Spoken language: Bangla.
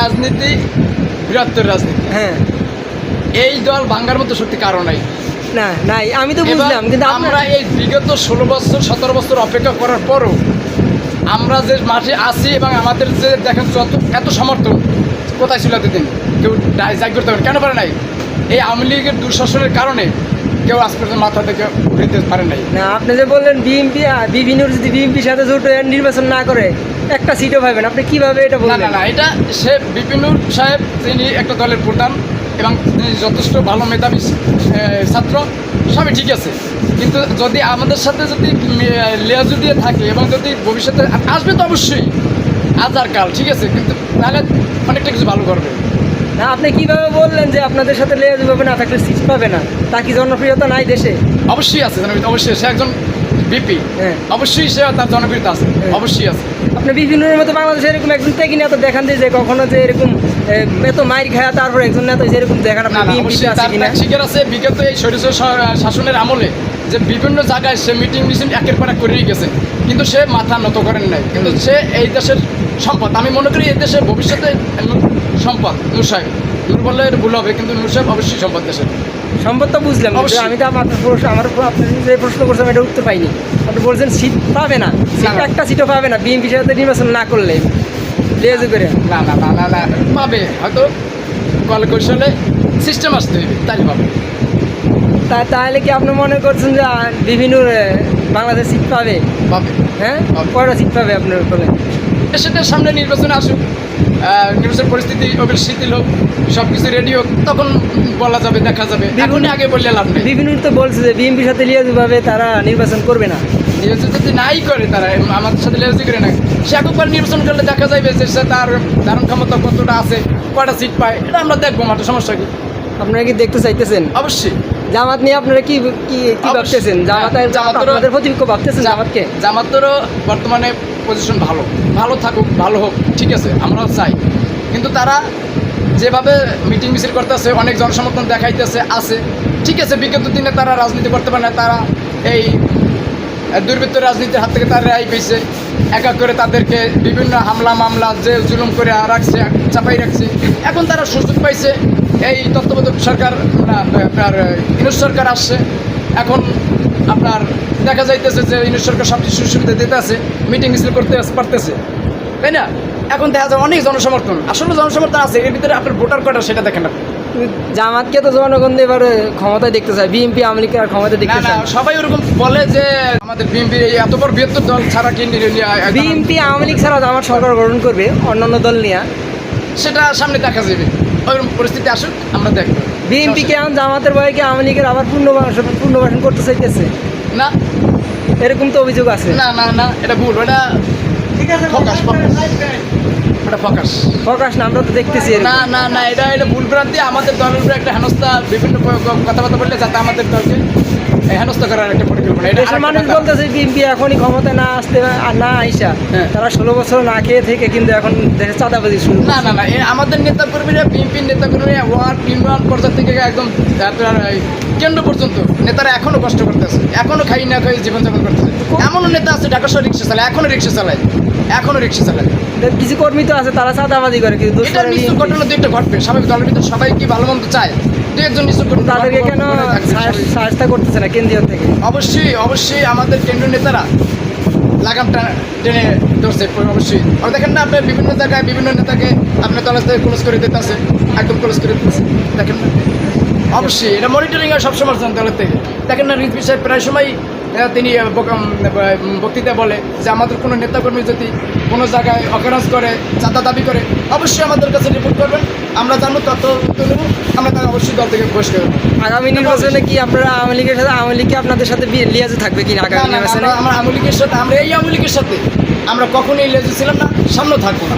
রাজনীতি বৃহত্তর রাজনীতি। হ্যাঁ। এই দল ভাঙ্গার মতো সত্যি কারণ নাই। না নাই আমি তো বুঝলাম কিন্তু আমরা এই বিগত ষোলো বছর সতেরো বছর অপেক্ষা করার পরও আমরা যে মাঠে আছি এবং আমাদের যে দেখেন যত এত সমর্থন কোথায় ছিল এতদিন? কেউ জাগ করতে পারে কেন পারে নাই? এই আওয়ামী লীগের দুঃশাসনের কারণে কেউ আজ পর্যন্ত মাথা থেকে উঠাইতে পারে নাই। না আপনি যে বললেন বিএনপি বিভিন্ন যদি বিএনপির সাথে জোট নির্বাচন না করে একটা সিটও পাবেন আপনি কীভাবে এটা না না না এটা সে বিপিনুর সাহেব তিনি একটা দলের প্রধান এবং তিনি যথেষ্ট ভালো মেধাবী ছাত্র সবই ঠিক আছে। কিন্তু যদি আমাদের সাথে যদি লেয়াজু দিয়ে থাকে এবং যদি ভবিষ্যতে আসবে তো অবশ্যই আজ আর কাল ঠিক আছে? কিন্তু তাহলে অনেকটা কিছু ভালো করবে। না আপনি কীভাবে বললেন যে আপনাদের সাথে লেয়াজ পাবে না থাকলে সিট পাবে না? তা কি জনপ্রিয়তা নাই দেশে? অবশ্যই আছে অবশ্যই সে একজন বিপি হ্যাঁ। অবশ্যই সে তার জনপ্রিয়তা আছে। হ্যাঁ। অবশ্যই আছে। আপনি বিভিন্ন মতো বাংলাদেশে এরকম একজন থেকে নেতা দেখান দিয়ে যে কখনো যে এরকম এত মাইর খায় তারপর একজন নেতা যেরকম দেখান শিকার আছে। বিগত এই সরিষ শাসনের আমলে যে বিভিন্ন জায়গায় সে মিটিং মিছিল একের পর এক করেই গেছে। কিন্তু সে মাথা নত করেন নাই। কিন্তু সে এই দেশের সম্পদ। আমি মনে করি এই দেশের ভবিষ্যতে সম্পদ। নূর সাহেব। নূর বললে ভুল হবে কিন্তু নূর সাহেব অবশ্যই সম্পদ দেশের। সম্পদ তো বুঝলাম। আমি তো আমার প্রশ্ন আমার আপনি যে প্রশ্ন করছেন এটা উত্তর পাইনি। আপনি বলছেন সিট পাবে না। সিট একটা সিটও পাবে না। বিএনপি সাথে নির্বাচন না করলে। লেজ করে। না না না না না। পাবে হয়তো কল কৌশলে সিস্টেম আসতে হবে তাই পাবে তা তাহলে কি আপনি মনে করছেন যে বিভিন্ন বাংলাদেশ সিট পাবে? পাবে। হ্যাঁ। কয়টা সিট পাবে আপনার বলে সেটার সামনে নির্বাচন আসুক। নির্বাচন পরিস্থিতি ওদের শিথিল হোক সব কিছু রেডি হোক তখন বলা যাবে দেখা যাবে। এখনই আগে বললে লাভ নেই। বিভিন্ন তো বলছে যে বিএনপির সাথে লিয়াজ ভাবে তারা নির্বাচন করবে না। নির্বাচন যদি নাই করে তারা আমাদের সাথে লেজি করে না। সে একবার নির্বাচন করলে দেখা যাবে যে সে তার ধারণ ক্ষমতা কতটা আছে কটা সিট পায় এটা আমরা দেখব মাত্র সমস্যা কি? আপনারা কি দেখতে চাইতেছেন? অবশ্যই। জামাত নিয়ে আপনারা কি কি কি। ভাবতেছেন? জামাত হ্যাঁ, জামাতেরও- আপনাদের প্রতিপক্ষ ভাবতেছেন জামাতকে? জামাতেরও বর্তমানে পজিশন ভালো। ভালো থাকুক ভালো হোক ঠিক আছে আমরাও চাই। কিন্তু তারা যেভাবে মিটিং মিছিল করতেছে অনেক জনসমর্থন দেখাইতেছে আছে। ঠিক আছে বিগত দিনে তারা রাজনীতি করতে পারে না তারা এই দুর্বৃত্ত রাজনীতির হাত থেকে তারা রেহাই পেয়েছে। এক এক করে তাদেরকে বিভিন্ন হামলা মামলা যে জুলুম করে রাখছে চাপাই রাখছে। এখন তারা সুযোগ পাইছে। এই তত্ত্বাবধায়ক সরকার আপনার ইউনুস সরকার আসছে। এখন আপনার দেখা যাইতেছে যে ইউনুস সরকার সব কিছু সুবিধা দিতে আছে মিটিং মিছিল করতে পারতেছে। তাই না? এখন দেখা যায় অনেক জনসমর্থন। আসলে জনসমর্থন আছে এর ভিতরে আপনার ভোটার কটা সেটা দেখেন আপনি। জামাতকে তো জনগণ এবার ক্ষমতায় দেখতে চায় বিএনপি আমলিকে আর ক্ষমতায় না দেখতে না চায় সবাই ওরকম বলে যে আমাদের বিএনপি এত বড় বৃহত্তর দল ছাড়া কি নি- নি- বিএনপি আওয়ামী লীগ ছাড়া জামাত সরকার গঠন করবে অন্যান্য দল নিয়ে। সেটা সামনে দেখা যাবে। ওইরকম পরিস্থিতি আসুক আমরা দেখব। বিএনপি কে এখন জামাতের ভয়ে কি আওয়ামী লীগের আবার পুনর্বাসন পুনর্বাসন করতে চাইতেছে? না। এরকম তো অভিযোগ আছে। না না না এটা ভুল ওটা ফকাস ফকাস ওটা ফকাস। না আমরা তো দেখতেছি না না না এটা এটা ভুল ভ্রান্তি। আমাদের দলের উপরে একটা হেনস্থা বিভিন্ন কথাবার্তা বললে যাতে আমাদের দলকে হেনস্থা করার একটা পরিকল্পনা। এটা দেশের আরেকটা মানুষ বলতেছে বিএনপি এখনই না আসতে আর না আইসা। হ্যাঁ। তারা ষোলো বছর না খেয়ে থেকে কিন্তু এখন দেশে চাঁদাবাজি শুরু না না না আমাদের বিএনপির ওয়ার্ড ইউনিয়ন পর্যায় থেকে একদম আপনার কেন্দ্র পর্যন্ত নেতারা এখনও কষ্ট করতেছে। এখনও খাই না খাই জীবনযাপন করতেছে। এমনও নেতা আছে ঢাকা শহর রিক্সা চালায় এখনও রিক্সা চালায়। এখনও রিক্সা চালায়। কিছু কর্মী তো আছে তারা চাঁদাবাজি করে কিন্তু নিশ্চয় ঘটনা দুইটা ঘটবে। স্বাভাবিক দলের ভিতরে সবাই কি ভালো মন্দ চায়? দু একজন তাদেরকে কেন। সাহায্য করতেছে না কেন্দ্রীয় থেকে? অবশ্যই অবশ্যই আমাদের কেন্দ্রীয় নেতারা লাগামটা টেনে ধরছে অবশ্যই। আর দেখেন না আপনার বিভিন্ন জায়গায় বিভিন্ন নেতাকে আপনার ক্লোজ করে একদম ক্লোজ করে দিতেছে দেখেন না? অবশ্যই এটা মনিটরিং হয় সবসময় জানতে দলের থেকে। দেখেন না রিজভি সাহেব প্রায় সময় তিনি বক্তৃতা বলে যে আমাদের কোনো নেতাকর্মী যদি কোনো জায়গায় অকারেন্স করে চাঁদা দাবি করে অবশ্যই আমাদের কাছে রিপোর্ট করবেন। আমরা জানব তথ্য নেব। আমরা তাকে অবশ্যই দল থেকে বহিষ্কার করব। আগামী নির্বাচনে কি আপনারা আওয়ামী লীগের সাথে আওয়ামী লীগকে আপনাদের সাথে লিয়াজে থাকবে কি না, আগামী নির্বাচনে? আমরা আওয়ামী লীগের সাথে আমরা এই আওয়ামী লীগের সাথে আমরা কখনোই লেজে ছিলাম না সামনেও থাকব না।